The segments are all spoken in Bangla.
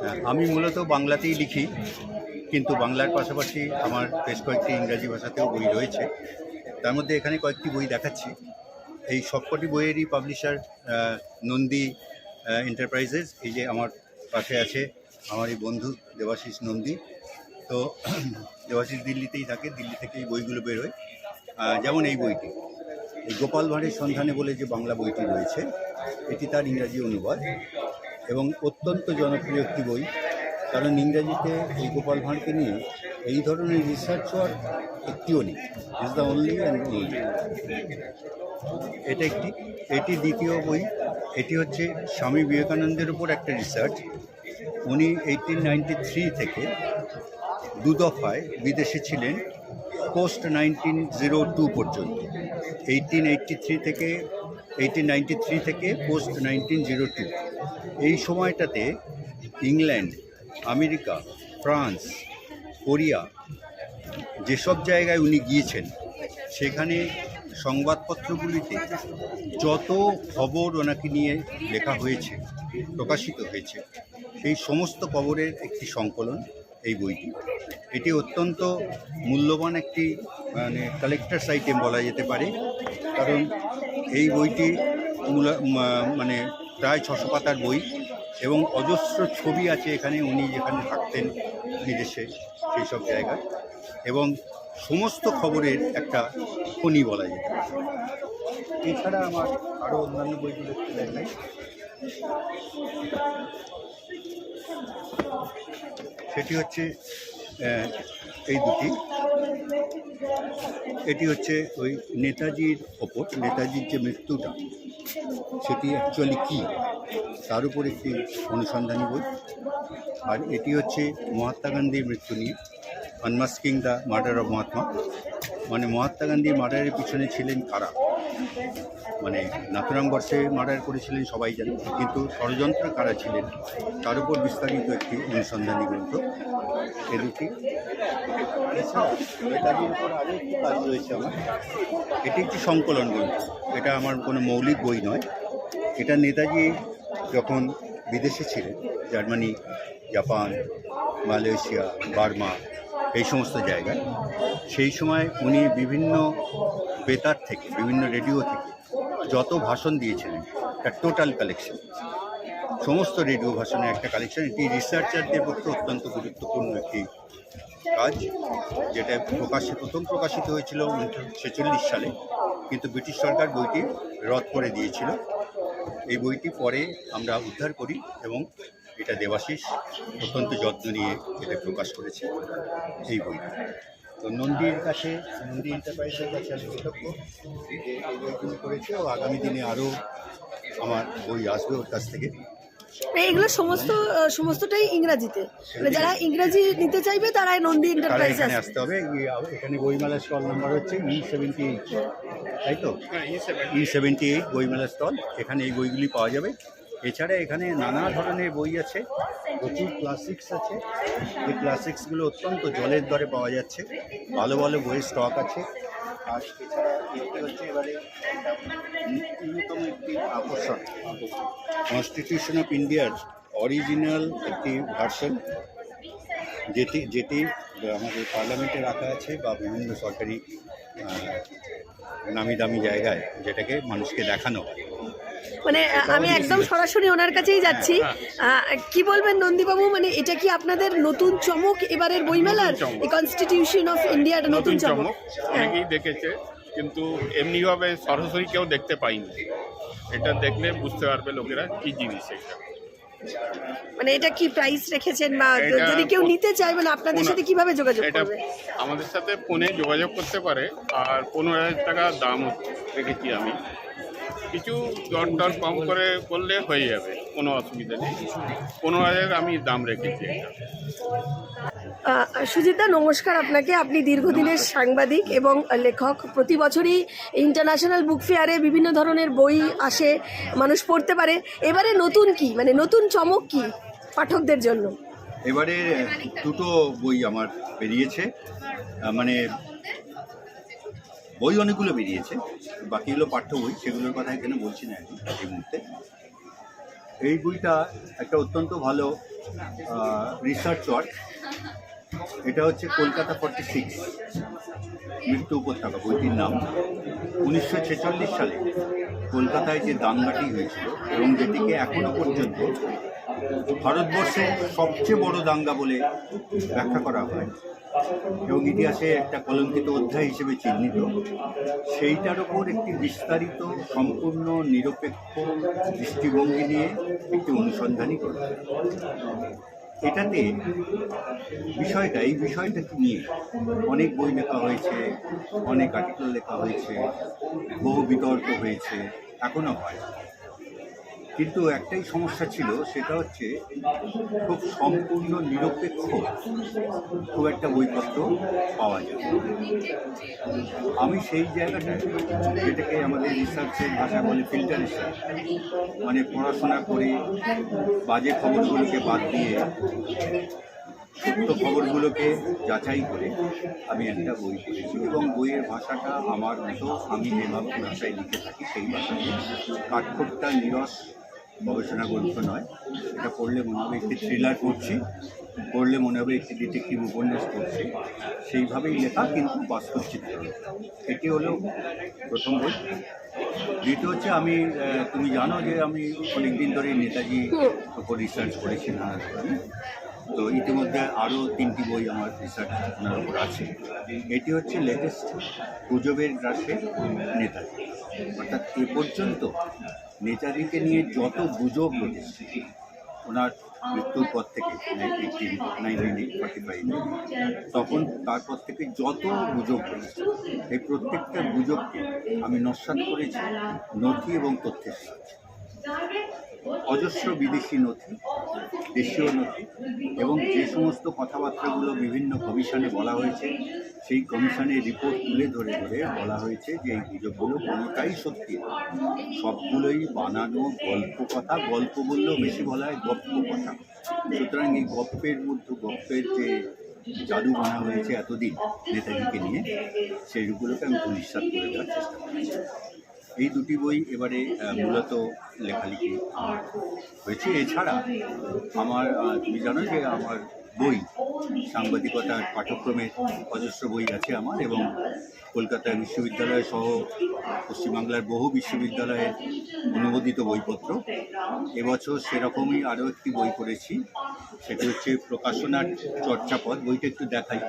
হ্যাঁ, আমি মূলত বাংলাতেই লিখি কিন্তু বাংলার পাশাপাশি আমার বেশ কয়েকটি ইংরাজি ভাষাতেও বই রয়েছে। তার মধ্যে এখানে কয়েকটি বই দেখাচ্ছি। এই সবকটি বইয়েরই পাবলিশার নন্দী এন্টারপ্রাইজেস এই যে আমার পাশে আছে আমার এই বন্ধু দেবাশিস নন্দী। তো দেবাশিস দিল্লিতেই থাকে দিল্লি থেকে এই বইগুলো বেরোয় যেমন এই বইটি। গোপাল ভাঁড়ের সন্ধানে বলে যে বাংলা বইটি রয়েছে এটি তার ইংরাজি অনুবাদ। এবং অত্যন্ত জনপ্রিয় একটি বই। কারণ ইংরাজিতে এই গোপাল ভাঁড়কে নিয়ে এই ধরনের রিসার্চ হওয়ার একটিও নেই। Is the only and only এটা একটি, এটি দ্বিতীয় বই। এটি হচ্ছে স্বামী বিবেকানন্দের উপর একটা রিসার্চ উনি এইটিন নাইনটি থ্রি থেকে দু দফায় বিদেশে ছিলেন পোস্ট নাইনটিন জিরো টু পর্যন্ত। এইটিন এইটটি থ্রি থেকে এইটিন থ্রি থেকে পোস্ট নাইনটিন জিরো টু এই সময়টাতে ইংল্যান্ড, আমেরিকা, ফ্রান্স, কোরিয়া যেসব জায়গায় উনি গিয়েছেন, সেখানে সংবাদপত্রগুলিতে যত খবর ওনাকে নিয়ে লেখা হয়েছে, প্রকাশিত হয়েছে, সেই সমস্ত খবরের একটি সংকলন এই বইটি। এটি অত্যন্ত মূল্যবান একটি মানে কালেক্টার্স আইটেম বলা যেতে পারে। কারণ এই বইটি মানে প্রায় ছশো পাতার বই এবং অজস্র ছবি আছে এখানে উনি যেখানে থাকতেন বিদেশে সেই সব জায়গায় এবং সমস্ত খবরের একটা খনি বলা যায়। এছাড়া আমার আরও অন্যান্য বইগুলো একটু দেখাই। সেটি হচ্ছে এই দুটি। এটি হচ্ছে ওই নেতাজির ওপর, নেতাজির যে মৃত্যুটা, সেটি অ্যাকচুয়ালি কী? তার উপর একটি অনুসন্ধানী বই। আর এটি হচ্ছে মহাত্মা গান্ধীর মৃত্যু নিয়ে unmasking the murder of Mahatma. মানে মহাত্মা গান্ধীর মার্ডারের পিছনে ছিলেন কারা? মানে নাথুরাম বর্ষে মার্ডার করেছিলেন সবাই জানে, কিন্তু ষড়যন্ত্র কারা ছিলেন? তার উপর বিস্তারিত একটি অনুসন্ধানী গ্রন্থ। এ দুটি এছাড়া নেতাজির উপর আরও একটি কাজ রয়েছে আমার। এটি একটি সংকলন গ্রন্থ এটা আমার কোনো মৌলিক বই নয়। এটা নেতাজি যখন বিদেশে ছিলেন, জার্মানি, জাপান, মালয়েশিয়া, বার্মা, এই সমস্ত জায়গায়, সেই সময় উনি বিভিন্ন বেতার থেকে, বিভিন্ন রেডিও থেকে যত ভাষণ দিয়েছিলেন, তার টোটাল কালেকশন সমস্ত রেডিও ভাষণের একটা কালেকশন এটি রিসার্চারদের পক্ষে অত্যন্ত গুরুত্বপূর্ণ একটি কাজ, যেটা প্রকাশে, প্রথম প্রকাশিত হয়েছিল উনিশশো ছেচল্লিশ সালে, কিন্তু ব্রিটিশ সরকার বইটি রদ করে দিয়েছিল। এই বইটি পরে আমরা উদ্ধার করি এবং এটা দেবাশিস অত্যন্ত যত্ন নিয়ে এটা প্রকাশ করেছে এই বইটি। তো নন্দীর কাছে, নন্দী এন্টারপ্রাইজের কাছে আমি কৃতজ্ঞ এই বইগুলো করেছে ও আগামী দিনে আরও আমার বই আসবে ওর কাছ থেকে। এগুলো সমস্ত সমস্তটাই ইংরাজিতে। মানে যারা ইংরাজি নিতে চাইবে তারা নন্দী এন্টারপ্রাইজ আসতে হবে। এই- এখানে বইমেলা স্টল নাম্বার হচ্ছে ই সেভেন্টি এইট তাই তো? ই সেভেন্টি এইট বইমেলার স্টল। এখানে এই বইগুলি পাওয়া যাবে। এছাড়া এখানে নানা ধরনের বই আছে। প্রচুর ক্লাসিক্স আছে। এই ক্লাসিক্সগুলো অত্যন্ত জলের দরে পাওয়া যাচ্ছে। ভালো ভালো বইয়ের স্টক আছে। আর এছাড়া এটি হচ্ছে এবারে নতুনতম একটি আকর্ষণ। কনস্টিটিউশন অফ ইন্ডিয়ার অরিজিনাল একটি ভার্সন যেটি যেটি আমাদের পার্লামেন্টে রাখা আছে বা বিভিন্ন সরকারি নামি দামি জায়গায় যেটাকে মানুষকে দেখানো হয়। মানে আমি একদম সরাসরি ওনার কাছেই যাচ্ছি। আহ, কি বলবেন নন্দীবাবু? মানে এটা কি আপনাদের নতুন চমক এবারের বইমেলার। কনস্টিটিউশন অফ ইন্ডিয়ার নতুন চমক। হ্যাঁ। অনেকেই দেখেছে। কিন্তু এমনিভাবে সরাসরি কেউ দেখতে পাইনি। এটা দেখলে বুঝতে পারবে লোকেরা কি জিনিস এটা। মানে এটা কি প্রাইস রেখেছেন বা যদি কেউ নিতে চায় মানে আপনাদের সাথে কীভাবে যোগাযোগ করবে? আমাদের সাথে ফোনে যোগাযোগ করতে পারে আর পনেরো হাজার টাকা দাম রেখেছি আমি। কিছু দর দর কম করে করলে হয়ে যাবে কোনো অসুবিধা নেই। পনেরো হাজার আমি দাম রেখেছি। এটা আহ, সুজিতা নমস্কার আপনাকে। আপনি দীর্ঘদিনের সাংবাদিক এবং লেখক। প্রতি বছরই ইন্টারন্যাশনাল বুক ফেয়ারে বিভিন্ন ধরনের বই আসে মানুষ পড়তে পারে। এবারে নতুন কি? মানে নতুন চমক কি পাঠকদের জন্য? এবারে দুটো বই আমার বেরিয়েছে। মানে বই অনেকগুলো বেরিয়েছে। বাকিগুলো পাঠ্য বই। সেগুলোর কথা এখানে বলছি না এই মুহূর্তে। এই বইটা একটা অত্যন্ত ভালো রিসার্চ ওয়ার্ক এটা হচ্ছে কলকাতা ফর্টি সিক্স মৃত্যু উপত্যকা, বইটির নাম উনিশশো ছেচল্লিশ সালে কলকাতায় যে দাঙ্গাটি হয়েছিল এবং যেটিকে এখনও পর্যন্ত ভারতবর্ষের সবচেয়ে বড় দাঙ্গা বলে ব্যাখ্যা করা হয় এবং ইতিহাসে একটা কলঙ্কিত অধ্যায় হিসেবে চিহ্নিত, সেইটার ওপর একটি বিস্তারিত, সম্পূর্ণ, নিরপেক্ষ দৃষ্টিভঙ্গি নিয়ে একটি অনুসন্ধানই করা। এটাতে বিষয়টা, এই বিষয়টাকে নিয়ে অনেক বই লেখা হয়েছে, অনেক আর্টিকেল লেখা হয়েছে, বহু বিতর্ক হয়েছে এখনও হয়। কিন্তু একটাই সমস্যা ছিল, সেটা হচ্ছে খুব সম্পূর্ণ নিরপেক্ষ খুব একটা বইপত্র পাওয়া যায় আমি সেই জায়গাটা যেটাকে আমাদের রিসার্চের ভাষা বলে ফিল্টারেশন মানে পড়াশোনা করে বাজে খবরগুলোকে বাদ দিয়ে সত্য খবরগুলোকে যাচাই করে আমি একটা বই পড়েছি এবং বইয়ের ভাষাটা আমার মতো আমি যেভাবে ভাষায় লিখে থাকি, সেই ভাষাতে কাঠখোট্টা, নিরস গবেষণা গ্রন্থ নয়। এটা পড়লে মনে হবে একটি থ্রিলার পড়ছি পড়লে মনে হবে একটি ডিটেকটিভ উপন্যাস পড়ছি সেইভাবেই লেখা কিন্তু বাস্তব চিত্র এটি হলো প্রথম বই। দ্বিতীয় হচ্ছে আমি তুমি জানো যে আমি অনেকদিন ধরে নেতাজি উপর রিসার্চ করেছি নানা ধরনের। তো ইতিমধ্যে আরও তিনটি বই আমার রিসার্চ ওনার উপর আছে। এটি হচ্ছে লেটেস্ট গুজবের গ্রাসে নেতাজি। অর্থাৎ এ পর্যন্ত নেতাজিকে নিয়ে যত গুজব রয়েছে, ওনার মৃত্যুর পর থেকে এইটিন নাইনটিন ফর্টি তখন তারপর থেকে যত গুজব রয়েছে, এই প্রত্যেকটা গুজবকে আমি নস্বাত করেছি নথি এবং তথ্যের সাহায্যে। অজস্র বিদেশি নথি দেশীয় নথি এবং যে সমস্ত কথাবার্তাগুলো বিভিন্ন কমিশনে বলা হয়েছে, সেই কমিশনের রিপোর্ট তুলে ধরে ধরে বলা হয়েছে যে এই গুজবগুলো কোনোটাই সত্যি সবগুলোই বানানো গল্প কথা, গল্প বললেও বেশি বলা হয় গপ্প কথা। সুতরাং এই গপ্পের মধ্যে, গপ্পের যে জাদু বানা হয়েছে এতদিন নেতাজিকে নিয়ে, সেইগুলোকে আমি পরিষ্কার করে দেওয়ার চেষ্টা করেছি। এই দুটি বই এবারে মূলত লেখালেখি হয়েছে। এছাড়া আমার তুমি জানো যে আমার বই সাংবাদিকতার পাঠ্যক্রমের অজস্র বই আছে আমার এবং কলকাতা বিশ্ববিদ্যালয় সহ পশ্চিমবাংলার বহু বিশ্ববিদ্যালয়ের অনুমোদিত বইপত্র। এবছর সেরকমই আরও একটি বই করেছি সেটি হচ্ছে প্রকাশনার চর্চাপদ। বইটা একটু দেখাই।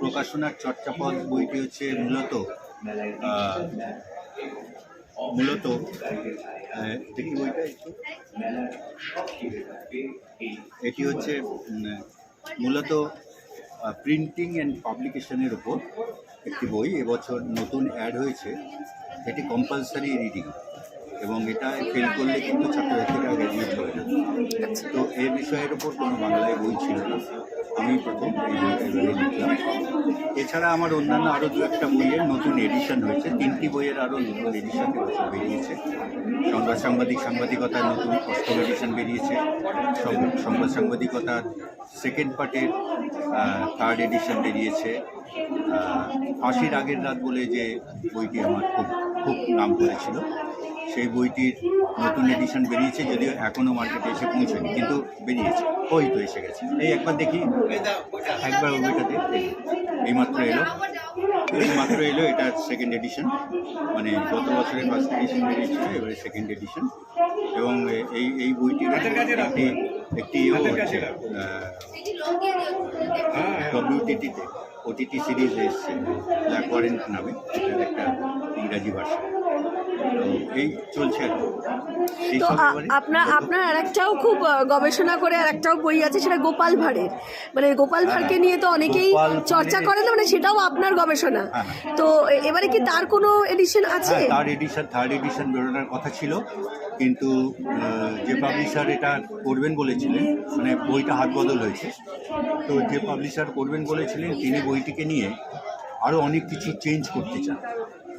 প্রকাশনার চর্চাপদ বইটি হচ্ছে মূলত মূলত দেখি বইটা এটি হচ্ছে মূলত প্রিন্টিং অ্যান্ড পাবলিকেশনের ওপর একটি বই, এবছর নতুন অ্যাড হয়েছে। এটি কম্পালসারি রিডিং এবং এটা ফেল করলে কিন্তু ছাত্রছাত্রীরা গ্র্যাজুয়েট হবে না তো এই বিষয়ের ওপর কোনো বাংলায় বই ছিল না। আমি প্রথম এছাড়া আমার অন্যান্য আরও দু একটা বইয়ের নতুন এডিশন হয়েছে। তিনটি বইয়ের আরও নতুন এডিশন বেরিয়েছে। সংবাদ সাংবাদিক সাংবাদিকতার নতুন অষ্টম এডিশন বেরিয়েছে। সংবাদ সাংবাদিকতার সেকেন্ড পার্টের থার্ড এডিশন বেরিয়েছে। ফাঁসির আগের রাত বলে যে বইটি আমার খুব খুব নাম করেছিল। সেই বইটির নতুন এডিশন বেরিয়েছে যদিও এখনও মার্কেটে এসে পৌঁছয়নি কিন্তু বেরিয়েছে। ওই তো এসে গেছে। এই একবার দেখি। একবার ওই বইটাতে দেখি। এইমাত্র এলো। এই মাত্র এলো এটা সেকেন্ড এডিশন মানে গত বছরের ফার্স্ট এডিশন বেরিয়েছিল এবারে সেকেন্ড এডিশন এবং এই এই বইটির একটি একটি ডব্লিউটিটিতে ওটিটি সিরিজ এসছে। ব্ল্যাক ওয়ারেন্ট নামে এটার একটা ইংরাজি ভাষা। এই চলছে আর তো আপনার আপনার আরেকটাও খুব গবেষণা করে আরেকটাও বই আছে সেটা গোপাল ভাঁড়ের। মানে গোপাল ভাঁড়কে নিয়ে তো অনেকেই চর্চা করে না মানে সেটাও আপনার গবেষণা। হ্যাঁ। তো এবারে কি তার কোনো এডিশন আছে? হ্যাঁ থার্ড এডিশন থার্ড এডিশন বেরোনোর কথা ছিল। কিন্তু যে পাবলিশার এটা করবেন বলেছিলেন মানে বইটা হাত বদল হয়েছে। তো যে পাবলিশার করবেন বলেছিলেন তিনি বইটিকে নিয়ে আরও অনেক কিছু চেঞ্জ করতে চান।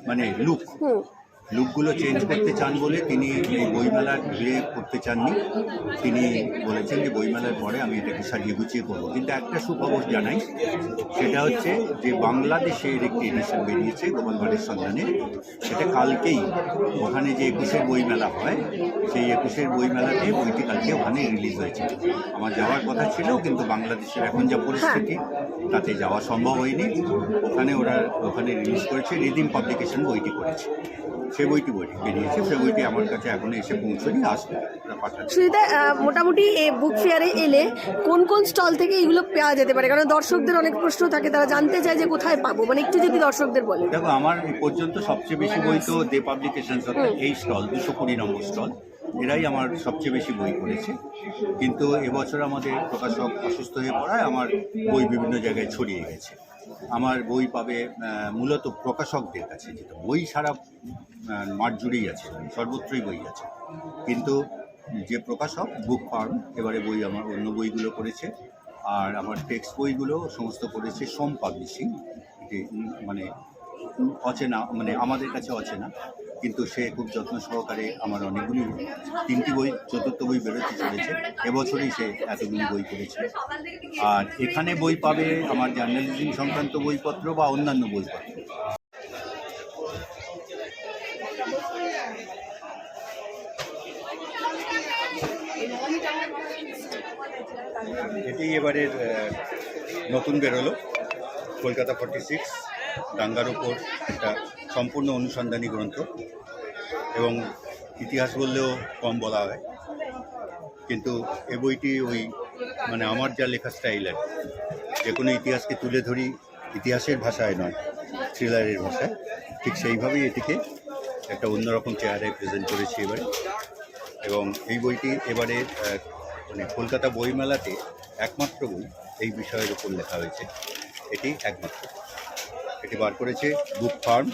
মানে লুক লুকগুলো চেঞ্জ করতে চান বলে তিনি বইমেলার ভিড়ে করতে চাননি। তিনি বলেছেন যে বইমেলার পরে আমি এটাকে সাজিয়ে গুছিয়ে করব। কিন্তু একটা সুখবর জানাই, সেটা হচ্ছে যে বাংলাদেশের একটি এডিশন বেরিয়েছে গোপালগড়ের সন্ধানে। সেটা কালকেই, ওখানে যে একুশের বইমেলা হয়, সেই একুশের বইমেলাতে বইটি কালকে ওখানে রিলিজ হয়েছে। আমার যাওয়ার কথা ছিল, কিন্তু বাংলাদেশের এখন যা পরিস্থিতি, তাতে যাওয়া সম্ভব হয়নি। ওখানে ওরা, ওখানে রিলিজ করেছে রিদিম পাবলিকেশন বইটি করেছে। সে বইটি বই বেরিয়েছে সে বইটি আমার কাছে এখনও এসে পৌঁছনি আসবে সুজিতা মোটামুটি বুক ফেয়ারে এলে কোন কোন স্টল থেকে এগুলো পাওয়া যেতে পারে? কারণ দর্শকদের অনেক প্রশ্ন থাকে তারা জানতে চায় যে কোথায় পাবো। মানে একটু যদি দর্শকদের বলেন। দেখো আমার এই পর্যন্ত সবচেয়ে বেশি বই তো দে পাবলিকেশন এই স্টল দুশো কুড়ি নম্বর স্টল এরাই আমার সবচেয়ে বেশি বই করেছে কিন্তু এবছর আমাদের প্রকাশক অসুস্থ হয়ে পড়ায় আমার বই বিভিন্ন জায়গায় ছড়িয়ে গেছে। আমার বই পাবে মূলত প্রকাশকদের কাছে যেটা। বই সারা মার্জুরেই আছে, সর্বত্রই বই আছে। কিন্তু যে প্রকাশক বুক ফার্ম এবারে বই আমার অন্য বইগুলো করেছে। আর আমার টেক্সট বইগুলো সমস্ত করেছে সোম পাবলিশিং মানে অচেনা মানে আমাদের কাছে অচেনা। কিন্তু সে খুব যত্ন সহকারে আমার অনেকগুলি তিনটি বই, চতুর্থ বই বেরোতে চলেছে। এবছরই সে এতগুলি বই করেছে আর এখানে বই পাবে আমার জার্নালিজম সংক্রান্ত বইপত্র বা অন্যান্য বইপত্র। এটি এবারের নতুন বেরোলো। কলকাতা ফর্টি সিক্স দাঙ্গার ওপর একটা সম্পূর্ণ অনুসন্ধানী গ্রন্থ এবং ইতিহাস বললেও কম বলা হয়। কিন্তু এ বইটি ওই মানে আমার যা লেখা স্টাইল আর যে কোনো ইতিহাসকে তুলে ধরি, ইতিহাসের ভাষায় নয় থ্রিলারের ভাষায়। ঠিক সেইভাবেই এটিকে একটা অন্যরকম চেহারায় প্রেজেন্ট করেছি এবারে। এবং এই বইটি এবারে মানে কলকাতা বইমেলাতে একমাত্র বই এই বিষয়ের উপর লেখা হয়েছে। এটি একমাত্র। এটি বার করেছে বুক ফার্ম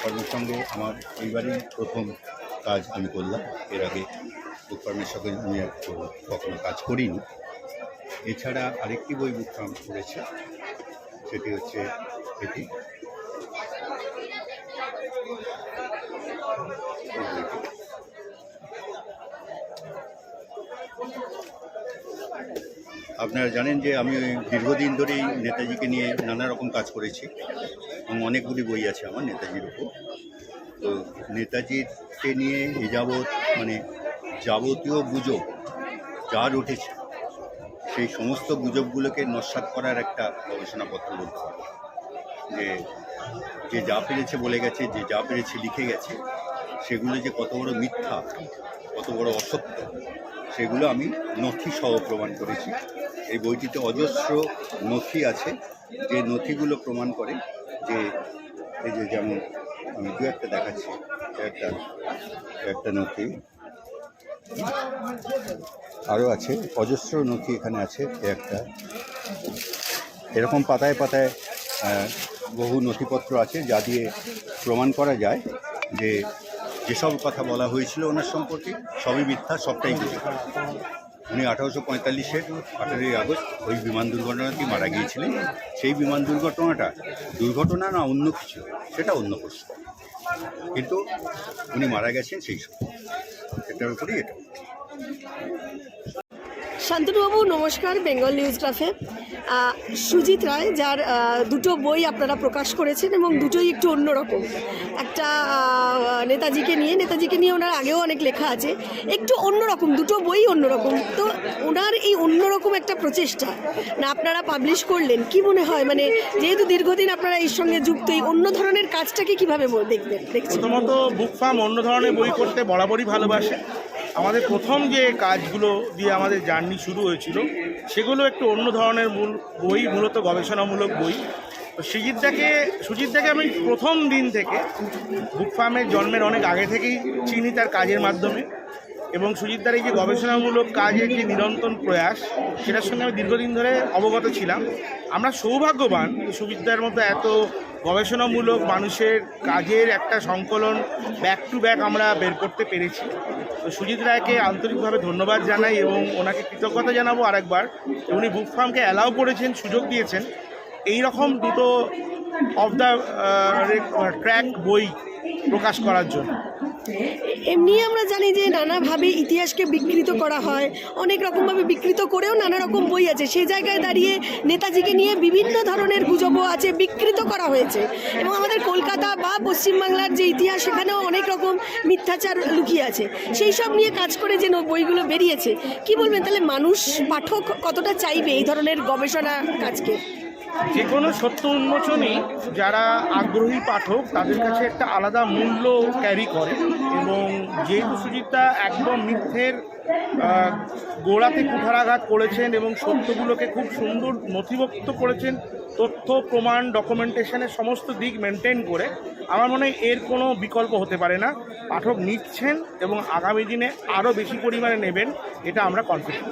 ফার্মের সঙ্গে আমার এইবারই প্রথম কাজ আমি করলাম। এর আগে বুক সঙ্গে আমি কখনো কাজ করিনি। এছাড়া আরেকটি বই বুক করেছে, সেটি হচ্ছে এটি। আপনারা জানেন যে আমি দীর্ঘদিন ধরেই নেতাজিকে নিয়ে নানা রকম কাজ করেছি। এবং অনেকগুলি বই আছে আমার নেতাজির উপর তো নেতাজিকে নিয়ে এ যাবৎ মানে যাবতীয় গুজব যার উঠেছে, সেই সমস্ত গুজবগুলোকে নস্বাত করার একটা গবেষণাপত্র বলতে পারে যে যে যা পেরেছে বলে গেছে, যে যা পেরেছে লিখে গেছে, সেগুলো যে কত বড় মিথ্যা, কত বড় অসত্য, সেগুলো আমি নথি সহ প্রমাণ করেছি। এই বইটিতে অজস্র নথি আছে, যে নথিগুলো প্রমাণ করে যে, এই যে যেমন আমি দু একটা দেখাচ্ছি, একটা একটা নথি। আরও আছে, অজস্র নথি এখানে আছে একটা। এরকম পাতায় পাতায় বহু নথিপত্র আছে যা দিয়ে প্রমাণ করা যায় যে যেসব কথা বলা হয়েছিল ওনার সম্পর্কে, সবই মিথ্যা, সবটাই উনি আঠারোশো পঁয়তাল্লিশের আঠারোই আগস্ট ওই বিমান দুর্ঘটনাতেই মারা গিয়েছিলেন। সেই বিমান দুর্ঘটনাটা দুর্ঘটনা না অন্য কিছু, সেটা অন্য প্রশ্ন। কিন্তু উনি মারা গেছেন সেই সময়। সেটার উপরেই এটা। শান্তনুবাবু, নমস্কার, বেঙ্গল নিউজ গ্রাফে সুজিত রায়, যার দুটো বই আপনারা প্রকাশ করেছেন এবং দুটোই একটু অন্যরকম। একটা নেতাজিকে নিয়ে নেতাজিকে নিয়ে ওনার আগেও অনেক লেখা আছে। একটু অন্যরকম, দুটো বই অন্যরকম। তো ওনার এই অন্যরকম একটা প্রচেষ্টা না আপনারা পাবলিশ করলেন, কি মনে হয়? মানে যেহেতু দীর্ঘদিন আপনারা এর সঙ্গে যুক্ত, এই অন্য ধরনের কাজটাকে কীভাবে দেখবেন, দেখছেন? প্রথমত বুক ফার্ম অন্য ধরনের বই করতে বরাবরই ভালোবাসে। আমাদের প্রথম যে কাজগুলো দিয়ে আমাদের জার্নি শুরু হয়েছিল, সেগুলো একটু অন্য ধরনের মূল বই, মূলত গবেষণামূলক বই। তো সুজিতদাকে সুজিতদাকে আমি প্রথম দিন থেকে বুক ফার্মের জন্মের অনেক আগে থেকেই চিনি তার কাজের মাধ্যমে। এবং সুজিতদার এই যে গবেষণামূলক কাজের যে নিরন্তর প্রয়াস, সেটার সঙ্গে আমি দীর্ঘদিন ধরে অবগত ছিলাম। আমরা সৌভাগ্যবান সুজিতদার মতো এত গবেষণামূলক মানুষের কাজের একটা সংকলন ব্যাক টু ব্যাক আমরা বের করতে পেরেছি। তো সুজিত রায়কে আন্তরিকভাবে ধন্যবাদ জানাই এবং ওনাকে কৃতজ্ঞতা জানাব আরেকবার উনি বুক ফার্মকে অ্যালাউ করেছেন, সুযোগ দিয়েছেন। এই রকম দুটো অফ দ্য ট্র্যাক বই প্রকাশ করার জন্য। এমনি আমরা জানি যে নানাভাবে ইতিহাসকে বিকৃত করা হয়, অনেক রকমভাবে বিকৃত করেও নানা রকম বই আছে। সেই জায়গায় দাঁড়িয়ে নেতাজিকে নিয়ে বিভিন্ন ধরনের গুজবও আছে, বিকৃত করা হয়েছে। এবং আমাদের কলকাতা বা পশ্চিমবাংলার যে ইতিহাস, সেখানেও অনেক রকম মিথ্যাচার লুকিয়ে আছে। সেই সব নিয়ে কাজ করে যে বইগুলো বেরিয়েছে। কি বলবেন? তাহলে মানুষ, পাঠক কতটা চাইবে এই ধরনের গবেষণা কাজকে? যে কোনো সত্য উন্মোচনই যারা আগ্রহী পাঠক, তাদের কাছে একটা আলাদা মূল্য ক্যারি করে। এবং যেহেতু সুজিতা একদম মিথ্যের গোড়াতে কুঠারাঘাত করেছেন এবং সত্যগুলোকে খুব সুন্দর নথিভুক্ত করেছেন, তথ্য, প্রমাণ ডকুমেন্টেশনের সমস্ত দিক মেনটেন করে, আমার মনে হয় এর কোনো বিকল্প হতে পারে না। পাঠক নিচ্ছেন এবং আগামী দিনে আরও বেশি পরিমাণে নেবেন, এটা আমরা কনফিডেন্ট